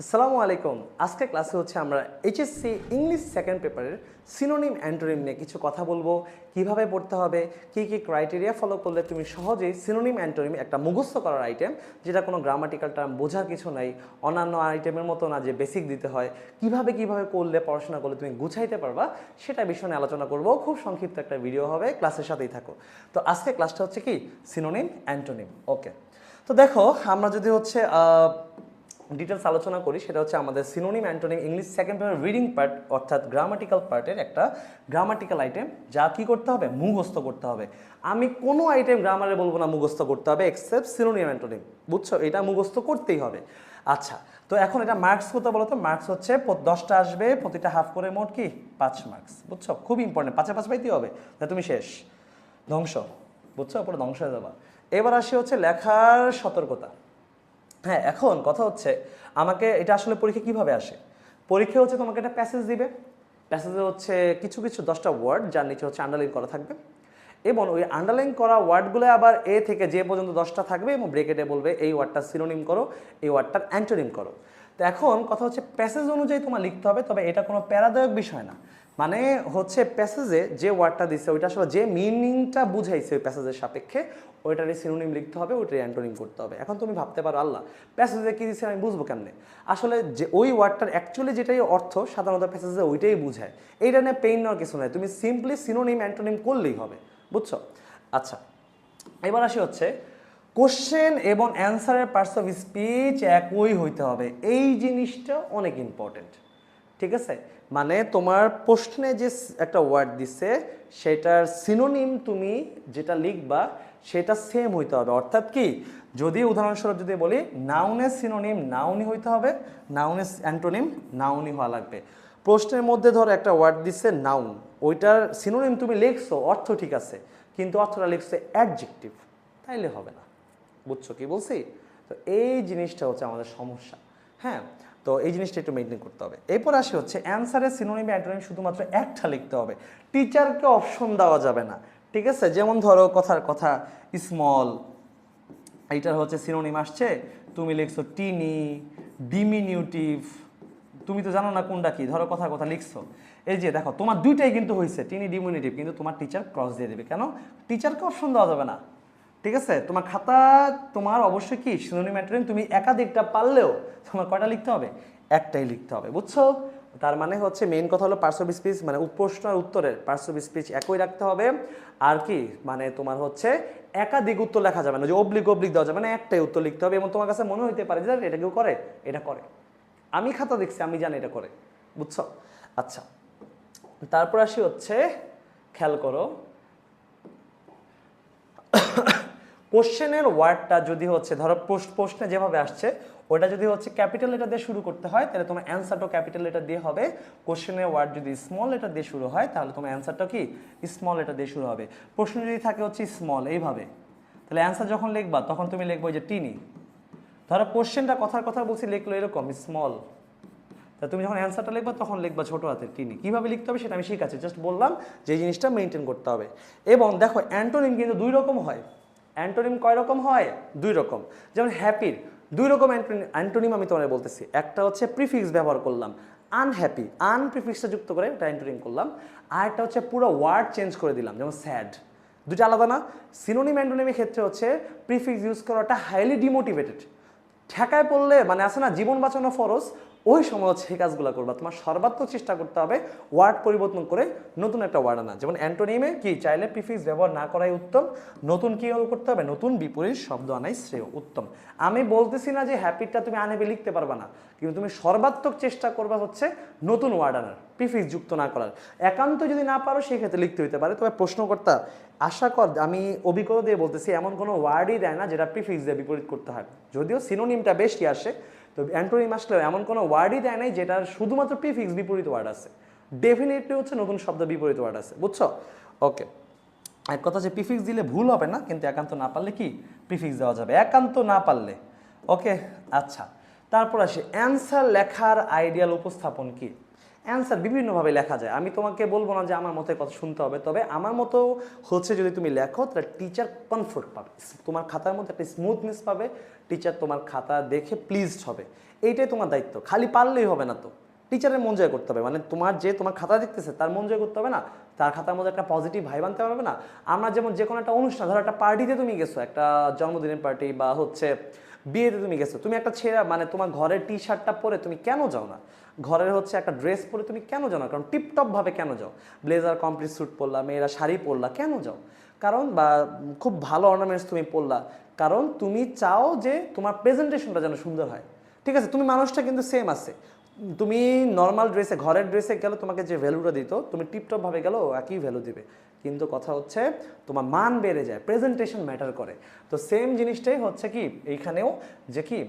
আসসালামু আলাইকুম। আজকে ক্লাসে হচ্ছে আমরা এইচএসসি ইংলিশ সেকেন্ড পেপারের সিনোনিম অ্যান্টোনিম নিয়ে কিছু কথা বলব, কীভাবে পড়তে হবে, কি কি ক্রাইটেরিয়া ফলো করলে তুমি সহজেই সিনোনিম অ্যান্টোনিম একটা মুখস্থ করার আইটেম যেটা কোনো গ্রামাটিক্যাল টার্ম বোঝার কিছু নাই, অন্যান্য আইটেমের মতো না যে বেসিক দিতে হয়, কীভাবে কীভাবে করলে পড়াশোনা করলে তুমি গুছাইতে পারবা, সেটা বিষয় নিয়ে আলোচনা করব। খুব সংক্ষিপ্ত একটা ভিডিও হবে, ক্লাসের সাথেই থাকো। তো আজকে ক্লাসটা হচ্ছে কি? সিনোনিম অ্যান্টোনিম ওকে তো দেখো, আমরা যদি হচ্ছে ডিটেলস আলোচনা করি, সেটা হচ্ছে আমাদের synonym antonym English second paper reading part অর্থাৎ গ্রামাটিক্যাল পার্টের একটা গ্রামাটিক্যাল আইটেম যা কি করতে হবে? মুখস্থ করতে হবে। আমি কোনো আইটেম গ্রামারে বলব না মুখস্থ করতে হবে এক্সেপ্ট সিনোনিম অ্যান্টোনিম বুঝছ? এটা মুখস্থ করতেই হবে। আচ্ছা তো এখন এটা মার্কস কত বলো তো? মার্কস হচ্ছে দশটা আসবে, প্রতিটা হাফ করে মোট কি? পাঁচ মার্কস বুঝছ? খুব ইম্পর্টেন্ট পাঁচে পাঁচ পাইতেই হবে। তা তুমি শেষ। ধ্বংস। বুঝছ? পুরো ধ্বংস হয়ে যাবা। এবার আসি হচ্ছে লেখার সতর্কতা। হ্যাঁ এখন কথা হচ্ছে, আমাকে এটা আসলে পরীক্ষা কীভাবে আসে? পরীক্ষা হচ্ছে তোমাকে একটা প্যাসেজ দিবে। প্যাসেজে হচ্ছে কিছু কিছু দশটা ওয়ার্ড যার নিচে হচ্ছে আন্ডারলাইন করা থাকবে। এবং ওই আন্ডারলাইন করা ওয়ার্ডগুলো আবার এ থেকে যে পর্যন্ত দশটা থাকবে এবং ব্রেকেটে বলবে এই ওয়ার্ডটা সিনোনিম করো, এই ওয়ার্ডটার অ্যান্টোনিম করো। তো এখন কথা হচ্ছে প্যাসেজ অনুযায়ী তোমার লিখতে হবে, তবে এটা কোনো প্যারাদায়ক বিষয় না। মানে হচ্ছে প্যাসেজে যে ওয়ার্ডটা দিচ্ছে ওইটা আসলে যে মিনিংটা বুঝাইছে ওই প্যাসেজের সাপেক্ষে, ওইটারই সিনোনিম লিখতে হবে, ওইটারই অ্যান্টোনিম করতে হবে। এখন তুমি ভাবতে পারো, আল্লাহ, প্যাসেজে কী দিচ্ছে আমি বুঝব কেমনে? আসলে যে ওই ওয়ার্ডটার অ্যাকচুয়ালি যেটাই অর্থ, সাধারণত প্যাসেজে ওইটাই বুঝায়। এইটা নিয়ে পেইন নেওয়ার কিছু নয় তুমি সিম্পলি সিনোনিম অ্যান্টোনিম করলেই হবে, বুঝছ? আচ্ছা এবার আসি হচ্ছে কোশ্চেন এবং অ্যান্সারের পার্টস অফ স্পিচ একই হইতে হবে। এই জিনিসটা অনেক ইম্পর্টেন্ট ঠিক আছে? মানে তোমার প্রশ্নে যে একটা ওয়ার্ড দিছে, সেটার সিনোনিম তুমি যেটা লিখবা, সেটা সেম হইতে হবে। অর্থাৎ কি? যদি উদাহরণস্বরূপ যদি বলি নাউনের সিনোনিম নাউনি হইতে হবে নাউনের অ্যান্টোনিম নাউনি হওয়া লাগবে। প্রশ্নের মধ্যে ধরো একটা ওয়ার্ড দিচ্ছে নাউন ওইটার সিনোনিম তুমি লিখছো, অর্থ ঠিক আছে, কিন্তু অর্থটা লিখছে অ্যাডজেক্টিভ তাইলে হবে না। বুঝছ কি বলছি? তো এই জিনিসটা হচ্ছে আমাদের সমস্যা। হ্যাঁ? তো এই জিনিসটা একটু মেনটেন করতে হবে। এরপর আসি হচ্ছে অ্যান্সারের সিনোনিম অ্যান্টোনিম শুধুমাত্র একটা লিখতে হবে। টিচারকে অপশন দেওয়া যাবে না, ঠিক আছে? যেমন ধরো কথার কথা স্মল এইটার হচ্ছে সিনোনিম আসছে। তুমি লিখছো টিনি ডিমিনিউটিভ তুমি তো জানো না কোনটা কি? ধরো কথা কথা লিখছো। এই যে দেখো, তোমার দুইটাই কিন্তু হয়েছে টিনি ডিমিনিটিভ কিন্তু তোমার টিচার ক্রস দিয়ে দেবে। কেন? টিচারকে অপশন দেওয়া যাবে না। ঠিক আছে? তোমার খাতা, তোমার অবশ্যই কি সিনোনিম অ্যান্টোনিম তুমি একাধিকটা পারলেও তোমার কয়টা লিখতে হবে? একটাই লিখতে হবে, বুঝছ? তার মানে হচ্ছে মেইন কথা হলো পার্টস অফ স্পিচ মানে প্রশ্ন আর উত্তরের পার্টস অফ স্পিচ একই রাখতে হবে। আর কি? মানে তোমার হচ্ছে একাধিক উত্তর লেখা যাবে না, যে অবলিক অবলিক দেওয়া যাবে না, একটাই উত্তর লিখতে হবে। এবং তোমার কাছে মনে হইতে পারে যে, এটা কেউ করে? এটা করে। আমি খাতা দেখছি, আমি জানি এটা করে, বুঝছ? আচ্ছা তারপর আসি হচ্ছে, খেয়াল করো কোশ্চেনের ওয়ার্ডটা যদি হচ্ছে, ধরো প্রশ্ন- প্রশ্নে যেভাবে আসছে, ওটা যদি হচ্ছে ক্যাপিটাল লেটার দিয়ে শুরু করতে হয়, তাহলে তোমার অ্যান্সারটাও ক্যাপিটাল লেটার দিয়ে হবে। কোশ্চেনের ওয়ার্ড যদি স্মল লেটার দিয়ে শুরু হয়, তাহলে তোমার অ্যান্সারটা কি? স্মল লেটার দিয়ে শুরু হবে। প্রশ্ন যদি থাকে হচ্ছে স্মল এইভাবে। তাহলে অ্যান্সার যখন লিখবা, তখন তুমি লিখব যে টিনি ধরো কোশ্চেনটা কথার কথা বলছি, লিখলো এরকম স্মল তা তুমি যখন অ্যান্সারটা লিখবা, তখন লিখবা ছোটো হাতের টিনি কীভাবে লিখতে হবে সেটা আমি শিখাচ্ছি। জাস্ট বললাম যে জিনিসটা মেনটেন করতে হবে। এবং দেখো অ্যান্টোনিম কিন্তু দুই রকম হয়। অ্যান্টোনিম কয় রকম হয়? দুই রকম। যেমন হ্যাপির দুই রকম অ্যান্টোনিম আমি তোমাদের বলতেছি। একটা হচ্ছে প্রিফিক্স ব্যবহার করলাম, আনহ্যাপি আন প্রিফিক্সটা যুক্ত করে একটা অ্যান্টোনিম করলাম। আর একটা হচ্ছে পুরো ওয়ার্ড চেঞ্জ করে দিলাম, যেমন স্যাড। দুটো আলাদা না? সিনোনিম অ্যান্টোনিমের ক্ষেত্রে হচ্ছে প্রিফিক্স ইউজ করাটা হাইলি ডিমোটিভেটেড ঠেকায় পড়লে মানে আছে না, জীবন বাঁচানো ফরজ ওই সময় এই কাজগুলো করবা। তোমার সর্বাত্মক চেষ্টা করতে হবে ওয়ার্ড পরিবর্তন করে নতুন একটা ওয়ার্ড আনা। যেমন অ্যান্টোনিমে কি? চাইলে প্রিফিক্স ব্যবহার না করাই উত্তম। নতুন কি করতে হবে? নতুন বিপরীত শব্দ আনাই শ্রেয়, উত্তম। আমি বলতেছি না যে হ্যাপিটা তুমি আনেবে, লিখতে পারবা না। কিন্তু তুমি সর্বাত্মক চেষ্টা করবা হচ্ছে নতুন ওয়ার্ড আনার, প্রিফিক্স যুক্ত না করার। একান্ত যদি না পারো সেই ক্ষেত্রে লিখতে হইতে পারে। তবে প্রশ্নকর্তা, আশা কর, আমি অভিজ্ঞতা দিয়ে বলতেছি, এমন কোনো ওয়ার্ডই দেয় না যেটা প্রিফিক্স দিয়ে বিপরীত করতে হয়। যদিও সিনোনিমটা বেশি আসে তো অ্যান্টোনিম আসলেও এমন কোনো ওয়ার্ডই দেয় নাই যেটার শুধুমাত্র প্রিফিক্স বিপরীত ওয়ার্ড আছে। ডেফিনেটলি হচ্ছে নতুন শব্দ বিপরীত ওয়ার্ড আছে, বুঝছ? ওকে এক কথা যে প্রিফিক্স দিলে ভুল হবে না, কিন্তু একান্ত না পারলে কি? প্রিফিক্স দেওয়া যাবে। একান্ত না পারলে। ওকে আচ্ছা। তারপর আসি। অ্যান্সার লেখার আইডিয়াল উপস্থাপন কি? অ্যান্সার বিভিন্নভাবে লেখা যায়। আমি তোমাকে বলব না যে আমার মতে কথা শুনতে হবে, তবে আমার মতো হচ্ছে যদি তুমি লেখো, তাহলে টিচার কমফোর্ট পাবে। তোমার খাতার মধ্যে একটা স্মুথনেস পাবে টিচার তোমার খাতা দেখে প্লিজড হবে। এইটাই তোমার দায়িত্ব। খালি পারলেই হবে না তো। টিচারের মন জয় করতে হবে। মানে তোমার যে তোমার খাতা দেখতেছে, তার মন জয় করতে হবে না। তার খাতার মধ্যে একটা পজিটিভ ভাই আনতে পারবে না। আমরা যেমন যে কোনো একটা অনুষ্ঠান, ধরো একটা পার্টিতে তুমি গেছো, একটা জন্মদিনের পার্টি বা হচ্ছে বিয়েতে তুমি গেছো, তুমি একটা ছেঁড়া মানে তোমার ঘরের টি শার্টটা পরে তুমি কেন যাও না? ঘরের হচ্ছে একটা ড্রেস পরে তুমি কেন যাও না? কারণ টিপটপ ভাবে কেন যাও? ব্লেজার কমপ্লিট স্যুট পরলা, মেয়েরা শাড়ি পরলা, কেন যাও? কারণ বা খুব ভালো অর্নামেন্টস তুমি পরলা, কারণ তুমি চাও যে তোমার প্রেজেন্টেশনটা যেন সুন্দর হয়। ঠিক আছে? তুমি মানুষটা কিন্তু সেম আছে। তুমি নর্মাল ড্রেসে ঘরের ড্রেসে গেলে তোমাকে যে ভ্যালুটা দিত, তুমি টিপটপ ভাবে গেলেও একই ভ্যালু দিবে। কিন্তু কথা হচ্ছে, তোমার মান বেড়ে যায় প্রেজেন্টেশন ম্যাটার করে। তো সেম জিনিসটাই হচ্ছে কি? এইখানেও যে কি?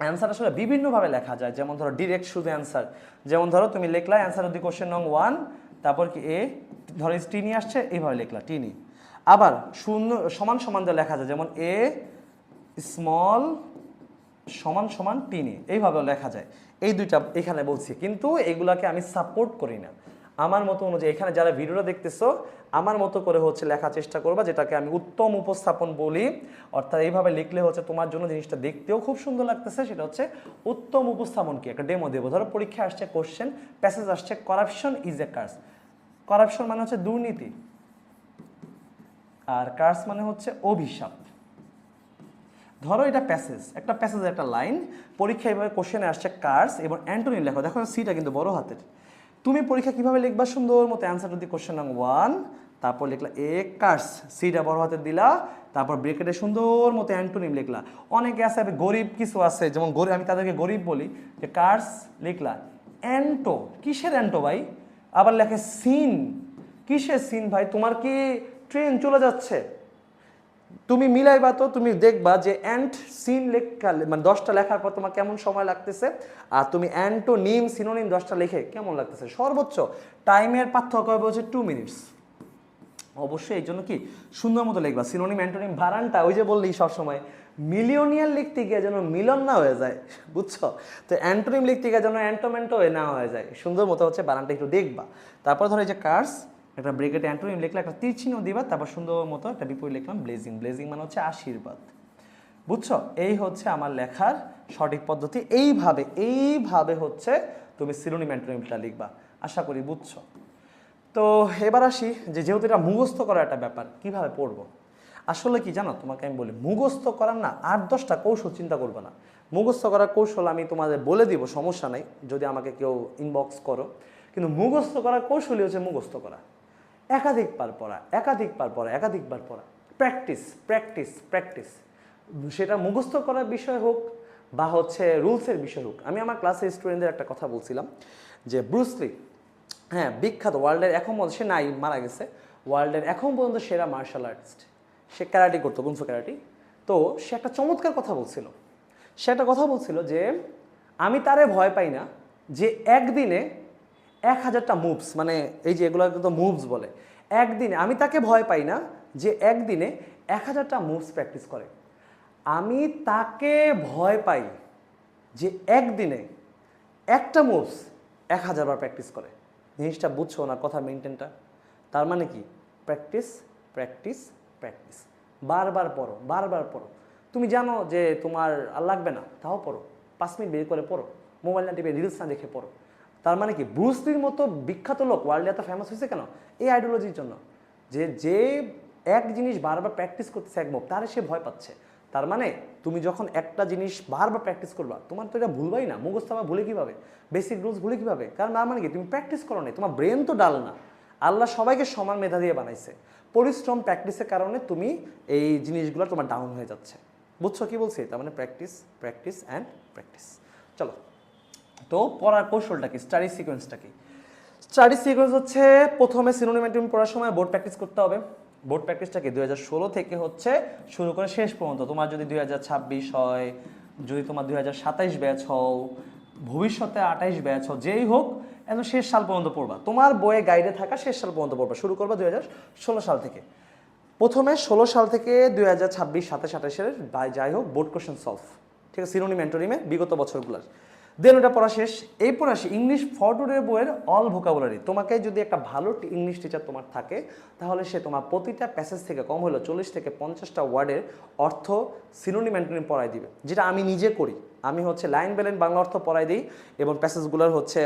অ্যান্সার আসলে বিভিন্নভাবে লেখা যায়। যেমন ধরো ডিরেক্ট শুধু অ্যান্সার যেমন ধরো, তুমি লিখলা অ্যান্সার দি কোশ্চেন নং ওয়ান তারপর কি এ, ধরো টিনি আসছে এইভাবে লিখলা টিনি আবার শূন্য, সমান সমান দিয়ে লেখা যায়, যেমন এ স্মল সমান সমান টিনি এইভাবে লেখা যায়। এই দুইটা এখানে বলছি, কিন্তু এগুলাকে আমি সাপোর্ট করি না। আমার মতো অনুযায়ী, এখানে যারা ভিডিওটা দেখতেছো, আমার মতো করে হচ্ছে লেখার চেষ্টা করবা, যেটাকে আমি উত্তম উপস্থাপন বলি। অর্থাৎ এইভাবে লিখলে হচ্ছে তোমার জন্য জিনিসটা দেখতেও খুব সুন্দর লাগতেছে। সেটা হচ্ছে উত্তম উপস্থাপন কি? একটা ডেমো দেবো। ধরো পরীক্ষা আসছে কোশ্চেন প্যাসেজ আসছে corruption is a curse corruption মানে হচ্ছে দুর্নীতি। আর কার্স মানে হচ্ছে অভিশাপ। ধরো এটা প্যাসেজ একটা প্যাসেজ একটা লাইন পরীক্ষা এভাবে কোশ্চেনে আসছে কার্স এবং অ্যান্টোনিম লেখো। দেখো সিটা কিন্তু বড় হাতের। তুমি পরীক্ষা কীভাবে লিখবা? সুন্দর মতো অ্যান্সার টু দি কোশ্চেন নাম ওয়ান তারপর লিখলা এ কার্স সিটা বড় হাতে দিলা, তারপর ব্রেকেটে সুন্দর মতো অ্যান্টোনিম লিখলা। অনেকে আছে গরিব কিছু আছে, যেমন গরিব আমি তাদেরকে গরিব বলি, যে কার্স লিখলা। অ্যান্টো কিসের অ্যান্টো ভাই? আবার লেখে সিন কিসের সিন ভাই? তোমার কি ট্রেন চলে যাচ্ছে? তুমি মিলাইবা তো, তুমি দেখবা যে অ্যান্ট সিন লেখা মানে দশটা লেখার পর তোমার কেমন সময় লাগতেছে? আর তুমি অ্যান্টো নিম সিনোনিম দশটা লেখে কেমন লাগতেছে? সর্বোচ্চ টাইমের পার্থক্য হবে হচ্ছে টু মিনিটস অবশ্যই, এই জন্য কি? সুন্দর মতো লিখবা সিনোনিম অ্যান্টোনিম ভারানটা ওই যে বললি সবসময় মিলিয়নিয়ার লিখতে গিয়ে যেন মিলন না হয়ে যায়, বুঝছ? তো অ্যান্টোনিম লিখতে গিয়ে যেন অ্যান্টোমেন্টো না হয়ে যায়, সুন্দর মতো হচ্ছে বানানটা একটু দেখবা। তারপর ধরো এই যে কার্স একটা ব্রেকেটে অ্যান্টোনিম লিখলে একটা তীর চিহ্ন দিবা, তারপর সুন্দর মতো একটা বিপরীত লিখলাম ব্লেজিং ব্লেজিং মানে হচ্ছে আশীর্বাদ। বুঝছ? এই হচ্ছে আমার লেখার সঠিক পদ্ধতি। এইভাবে এইভাবে হচ্ছে তুমি সিরোনিম অ্যান্টোনিমটা লিখবা। আশা করি বুঝছ? তো এবার আসি যে যেহেতু এটা মুখস্থ করার একটা ব্যাপার, কীভাবে পড়ব? আসলে কি জানো? তোমাকে আমি বলি, মুখস্থ করার না আট দশটা কৌশল চিন্তা করবে না। মুখস্থ করার কৌশল আমি তোমাদের বলে দিব, সমস্যা নাই, যদি আমাকে কেউ ইনবক্স করো। কিন্তু মুখস্থ করার কৌশলই হচ্ছে মুখস্থ করা। একাধিকবার পড়া একাধিকবার পড়া একাধিকবার পড়া। প্র্যাকটিস প্র্যাকটিস প্র্যাকটিস সেটা মুখস্থ করার বিষয় হোক বা হচ্ছে রুলসের বিষয় হোক। আমি আমার ক্লাসের স্টুডেন্টদের একটা কথা বলছিলাম যে ব্রুসলি হ্যাঁ বিখ্যাত ওয়ার্ল্ডের এখন সে নাই, মারা গেছে। ওয়ার্ল্ডের এখন পর্যন্ত সেরা মার্শাল আর্টিস্ট সে ক্যারাটি করতো কুনফু ক্যারাটি তো সে একটা চমৎকার কথা বলছিল। সে একটা কথা বলছিল যে, আমি তারে ভয় পাই না যে একদিনে এক হাজারটা মুভস মানে এই যে এগুলো কিন্তু মুভস বলে। একদিনে, আমি তাকে ভয় পাই না যে একদিনে এক হাজারটা মুভস প্র্যাকটিস করে। আমি তাকে ভয় পাই যে একদিনে একটা মুভস এক হাজারবার প্র্যাকটিস করে। জিনিসটা বুঝছ না কথা মেনটেনটা তার মানে কি? প্র্যাকটিস প্র্যাকটিস প্র্যাকটিস বারবার পড়ো বারবার পড়ো। তুমি জানো যে তোমার আর লাগবে না, তাও পড়ো। পাঁচ মিনিট বের করে পড়ো। মোবাইল না টিপে রিলস না দেখে পড়ো। তার মানে কি? ব্রুসলির মতো বিখ্যাত লোক ওয়ার্ল্ডে এত ফেমাস হয়েছে কেন? এই আইডিওলজির জন্য। যে যে এক জিনিস বারবার প্র্যাকটিস করতেছে এক মুভ তারে সে ভয় পাচ্ছে। তার মানে তুমি যখন একটা জিনিস বারবার প্র্যাকটিস করবা, তোমার তো এটা ভুলবাই না। মুখস্থ আবার ভুলে কীভাবে? বেসিক রুলস ভুলে কীভাবে? কারণ তার মানে কি? তুমি প্র্যাকটিস করো না তোমার ব্রেন তো ডাল না। আল্লাহ সবাইকে সমান মেধা দিয়ে বানাইছে। পরিশ্রম প্র্যাকটিসের কারণে তুমি এই জিনিসগুলো তোমার ডাউন হয়ে যাচ্ছে। বুঝছ কি বলছি? তার মানে প্র্যাকটিস প্র্যাকটিস অ্যান্ড প্র্যাকটিস চলো। তো পড়ার কৌশলটা কি? স্টাডি সিকোয়েন্সটা কি? স্টাডি সিকোয়েন্স হচ্ছে প্রথমে সিনোনিমেন্টিম পড়ার সময় বোর্ড প্র্যাকটিস করতে হবে। বোর্ড প্র্যাকটিসটা কি? দুই হাজার ষোলো থেকে হচ্ছে শুরু করে শেষ পর্যন্ত। তোমার যদি দুই হাজার ছাব্বিশ হয়, যদি তোমার দুই হাজার সাতাইশ ব্যাচ হও, ভবিষ্যতে আঠাইশ ব্যাচ হও, যেই হোক একদম শেষ সাল পর্যন্ত পড়বা। তোমার বইয়ে গাইডে থাকা শেষ সাল পর্যন্ত পড়বা। শুরু করবা দুই হাজার ষোলো সাল থেকে। প্রথমে ষোলো সাল থেকে দুই হাজার ছাব্বিশ সাতাশ আঠাশের যাই হোক বোর্ড কোশ্চেন সলভ ঠিক আছে? সিনোনিম অ্যান্টোনিমে বিগত বছরগুলোর। দেন ওটা পড়া শেষ। এই পড়া আসি ইংলিশ ফটোডের বইয়ের অল ভোকাবুলারি তোমাকে যদি একটা ভালো ইংলিশ টিচার তোমার থাকে, তাহলে সে তোমার প্রতিটা প্যাসেজ থেকে কম হলো চল্লিশ থেকে পঞ্চাশটা ওয়ার্ডের অর্থ সিনোনিম অ্যান্টোনিম পড়াই দিবে। যেটা আমি নিজে করি। আমি হচ্ছে লাইন বেলেন বাংলা অর্থ পড়াই দিই এবং প্যাসেজগুলোর হচ্ছে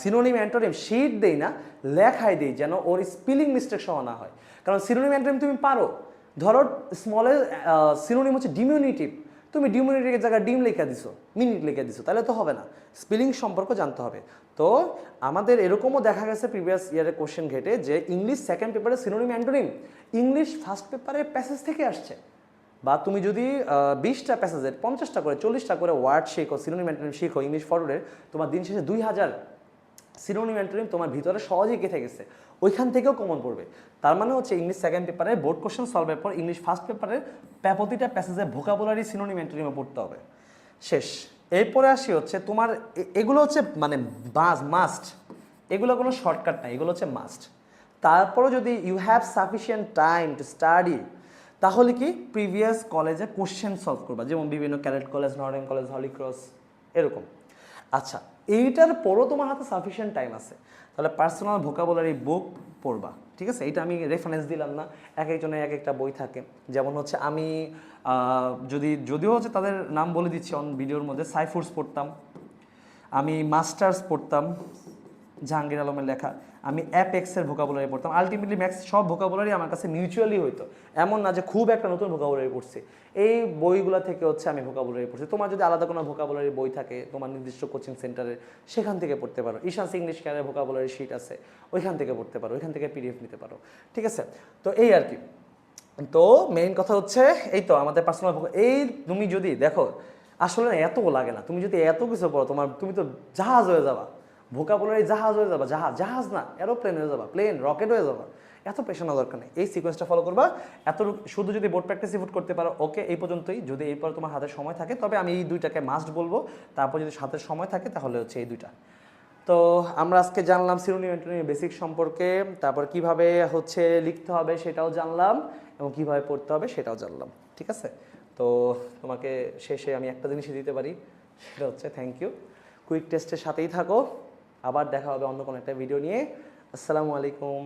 সিনোনিম অ্যান্টোনিম শিট দেই না লেখাই দিই যেন ওর স্পেলিং মিস্টেক সহ না হয়। কারণ সিনোনিম অ্যান্টোনিম তুমি পারো। ধরো স্মলের সিনোনিম হচ্ছে ডিমিউনিটিভ তুমি ডিমিউনিটিভের জায়গায় ডিম লেখা দিছো, মিনিট লিখে দিছো, তাহলে তো হবে না। স্পেলিং সম্পর্ক জানতে হবে। তো আমাদের এরকমও দেখা গেছে প্রিভিয়াস ইয়ারের কোশ্চেন ঘেটে যে ইংলিশ সেকেন্ড পেপারে সিনোনিম অ্যান্টোনিম ইংলিশ ফার্স্ট পেপারে প্যাসেজ থেকে আসছে। বা তুমি যদি বিশটা প্যাসেজের পঞ্চাশটা করে, চল্লিশটা করে ওয়ার্ড শেখো সিনোনিম অ্যান্টোনিম শেখো ইংলিশ ফরওয়ার্ডের তোমার দিন শেষে দুই হাজার সিনোনিম অ্যান্টোনিম তোমার ভিতরে সহজেই গেঁথে গেছে। ওইখান থেকেও কমন পড়বে। তার মানে হচ্ছে ইংলিশ সেকেন্ড পেপারে বোর্ড কোশ্চেন সলভের পর ইংলিশ ফার্স্ট পেপারে প্রতিটা প্যাসেজে ভোকাবুলারি সিনোনিম অ্যান্টোনিমে পড়তে হবে। শেষ। এরপরে আসি হচ্ছে তোমার এগুলো হচ্ছে মানে বাস মাস্ট এগুলো কোনো শর্টকাট নাই, এগুলো হচ্ছে মাস্ট তারপরে যদি you have sufficient time to study তাহলে কি প্রিভিয়াস কলেজে কোশ্চেন সলভ করবা। যেমন বিভিন্ন ক্যারেট কলেজ নর্ডেন কলেজ হলিক্রস এরকম। আচ্ছা এইটার পরও তোমার হাতে সাফিসিয়েন্ট টাইম আছে। তাহলে পার্সোনাল ভোকাবুলারি বুক পড়বা, ঠিক আছে? এটা আমি রেফারেন্স দিলাম না, এক একজনের এক একটা বই থাকে। যেমন হচ্ছে আমি যদি, যদিও হচ্ছে তাদের নাম বলে দিচ্ছি অন ভিডিওর মধ্যে সাইফুর্স পড়তাম। আমি মাস্টার্স পড়তাম। জাহাঙ্গীর আলমের লেখা। আমি অ্যাপ এক্সের ভোকাবুলারি পড়তাম। আলটিমেটলি ম্যাক্স সব ভোকাবুলারি আমার কাছে মিউচুয়ালি হইতো। এমন না যে খুব একটা নতুন ভোকাবুলারি পড়ছি। এই বইগুলো থেকে হচ্ছে আমি ভোকাবুলারি পড়ছি। তোমার যদি আলাদা কোনো ভোকাবুলারি বই থাকে, তোমার নির্দিষ্ট কোচিং সেন্টারে সেখান থেকে পড়তে পারো। ঈশান্স ইংলিশ কেয়ারের ভোকাবুলারি শিট আছে, ওইখান থেকে পড়তে পারো। ওইখান থেকে পিডিএফ নিতে পারো। ঠিক আছে? তো এই আর কি। তো মেইন কথা হচ্ছে, এই তো আমাদের পার্সোনাল এই তুমি যদি, দেখো, আসলে এত লাগে না। তুমি যদি এত কিছু পড়ো, তোমার, তুমি তো জাহাজ হয়ে যাবা। ভোকাবুলারি জাহাজ হয়ে যাবা, জাহাজ জাহাজ না এরোপ্লেন হয়ে যাবা প্লেন রকেট হয়ে যাবা। এত পেশানো দরকার নেই। এই সিকোয়েন্সটা ফলো করবা। এত শুধু যদি বোর্ড প্র্যাকটিস ফুট করতে পারো ওকে এই পর্যন্তই। যদি এরপর তোমার হাতে সময় থাকে, তবে আমি এই দুইটাকে মাস্ট বলব। তারপর যদি হাতে সময় থাকে, তাহলে হচ্ছে এই দুইটা। তো আমরা আজকে জানলাম সিরোনিম বেসিক সম্পর্কে। তারপর কীভাবে হচ্ছে লিখতে হবে সেটাও জানলাম এবং কীভাবে পড়তে হবে সেটাও জানলাম। ঠিক আছে? তো তোমাকে শেষে আমি একটা জিনিসই দিতে পারি, সেটা হচ্ছে থ্যাংক ইউ কুইক টেস্টের সাথেই থাকো। আবার দেখা হবে অন্য কোনো একটা ভিডিও নিয়ে। আসসালামু আলাইকুম।